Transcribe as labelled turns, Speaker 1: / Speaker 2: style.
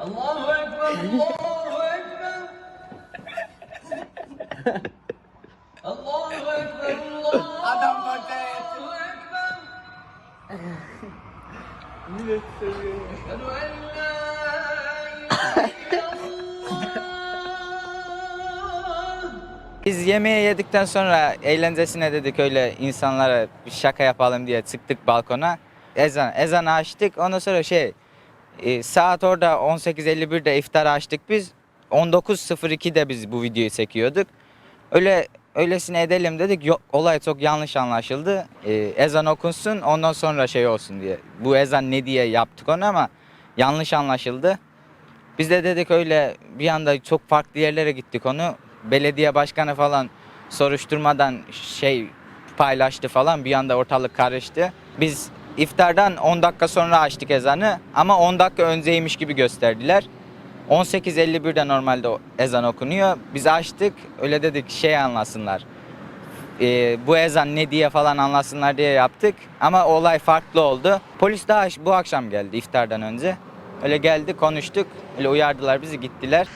Speaker 1: Allahu Ekber, Allahu Ekber. Allahu Ekber, Allahu
Speaker 2: Adam.
Speaker 1: Ekber. Eşhedü en la ilahe illallah.
Speaker 3: Biz yemeği yedikten sonra eğlencesine dedik öyle insanlara bir şaka yapalım diye çıktık balkona. Ezan, ezanı açtık. Ondan sonra şey e, saat orada 18.51'de iftar açtık biz. 19.02'de biz bu videoyu çekiyorduk. Öyle öylesine edelim dedik. Yok, olay çok yanlış anlaşıldı. E, ezan okunsun ondan sonra şey olsun diye. Bu ezan ne diye yaptık onu ama yanlış anlaşıldı. Biz de dedik öyle bir anda çok farklı yerlere gittik onu. Belediye başkanı falan soruşturmadan şey paylaştı falan bir anda ortalık karıştı. Biz iftardan 10 dakika sonra açtık ezanı ama 10 dakika önceymiş gibi gösterdiler. 18.51'de normalde ezan okunuyor. Biz açtık öyle dedik şey anlasınlar. Ee, bu ezan ne diye falan anlasınlar diye yaptık. Ama olay farklı oldu. Polis daha bu akşam geldi iftardan önce. Öyle geldi konuştuk. Öyle uyardılar bizi gittiler.